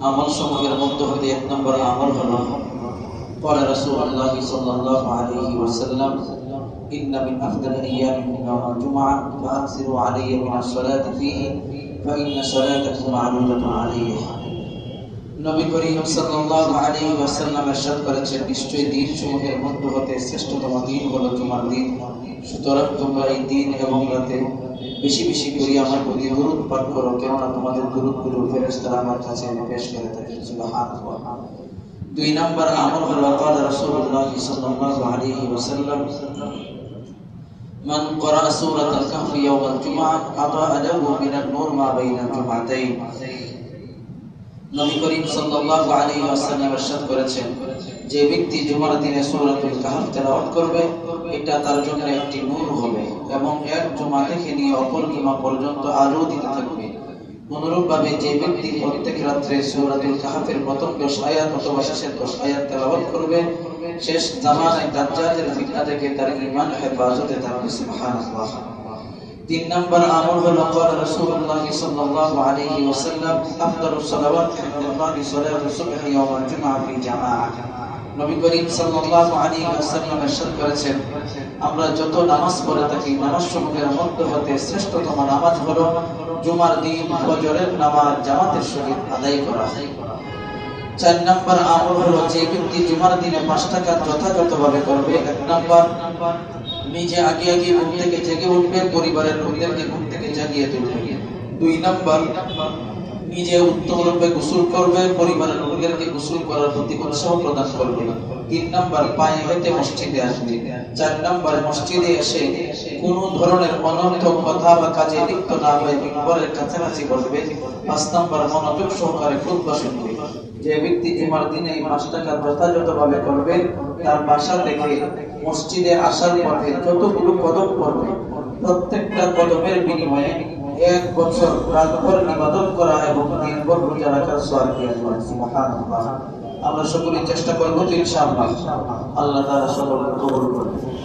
আমল সমূহের মধ্য হতে এক নম্বর আমল হলো قال رسول الله صلى الله عليه وسلم إن من أفضل أيامكم يوم الجمعة فأكثروا علي من الصلاة فيه فإن صلاتكم معروضة عليه নবী করিম সাল্লাল্লাহু আলাইহি ওয়াসাল্লাম ارشاد করেছেন নিশ্চয়ই দিন সমূহের মধ্য হতে শ্রেষ্ঠতম দিন হলো জুমার দিন সুতরাং তোমরা এই দিন এবং রাতে বেশি বেশি করে আমার প্রতি দরুদ পাঠ করো কেননা তোমাদের দরুদগুলো ফেরেশতারা আমার কাছে পেশ করে থাকে সুবহানাল্লাহ দুই নাম্বার আমল হলো قال رسول الله صلى الله عليه وسلم من قرأ سورة الكهف يوم الجمعة أضاء له من النور ما بين الجمعتين নবী করিম সাল্লাল্লাহু আলাইহি ওয়াসাল্লাম ارشاد করেছেন যে ব্যক্তি জুমার দিনে সূরাতুল কাহফ তেলাওয়াত করবে এটা তার জন্য একটি নূর হবে এবং এক জুমা থেকে নিয়ে অপর জুমা পর্যন্ত আলো দিতে থাকবে অনুরূপভাবে যে ব্যক্তি প্রত্যেক রাত্রে সূরাতুল কাহফের প্রথম দশ আয়াত অথবা শেষের দশ আয়াত তেলাওয়াত করবে শেষ জামানায় দাজ্জালের ফিতনা থেকে তার ঈমান হেফাজতে থাকবে সুবহানাল্লাহ তিন নম্বর আমল হলো قال رسول الله صلى الله عليه وسلم افضل الصلوات عند الله صلاه الصبح يوم الجمعه في جماعه নবী করিম সাল্লাল্লাহু আলাইহি ওয়াসাল্লাম ارشاد করেছেন আমরা যত নামাজ পড়ে থাকি নামাজ সমূহের মধ্যে হতে শ্রেষ্ঠতম নামাজ হলো জুমার দিন ফজরের নামাজ জামাতের সহিত আদায় করা চার নম্বর আমল হলো যে ব্যক্তি জুমার দিনে পাঁচ টাকা যথাযথভাবে করবে এক নম্বর নিজে আগে আগে ঘুম থেকে জেগে উঠবে, পরিবারের লোকদেরকে ঘুম থেকে জাগিয়ে তুলবে। দুই নম্বর নিজে উত্তম রূপে গোসল করবে, পরিবারের লোকদেরকে গোসল করার প্রতি উৎসাহ প্রদান করবে না। তিন নম্বর, পায়ে হেঁটে মসজিদে আসবে। চার নম্বর, মসজিদে এসে কোন ধরনের অনর্থক কথা বা কাজে লিপ্ত না হয়ে মিম্বরের কাছাকাছি বসবে। পাঁচ নম্বর, মনোযোগ সহকারে খুতবা শুনবে যে ব্যক্তি জুমার দিনে এই পাঁচ টাকা যথাযথভাবে করবে, তার বাসা থেকে মসজিদে আসার পথে যতগুলো কদম পড়বে, প্রত্যেকটা কদমের বিনিময়ে এক বছর রাতভর ইবাদত করা এবং দিনভর রোজা রাখার সওয়াব পেয়ে আমরা সকলে চেষ্টা করব ইনশাআল্লাহ আল্লাহ তারা সকলকে কবুল করবেন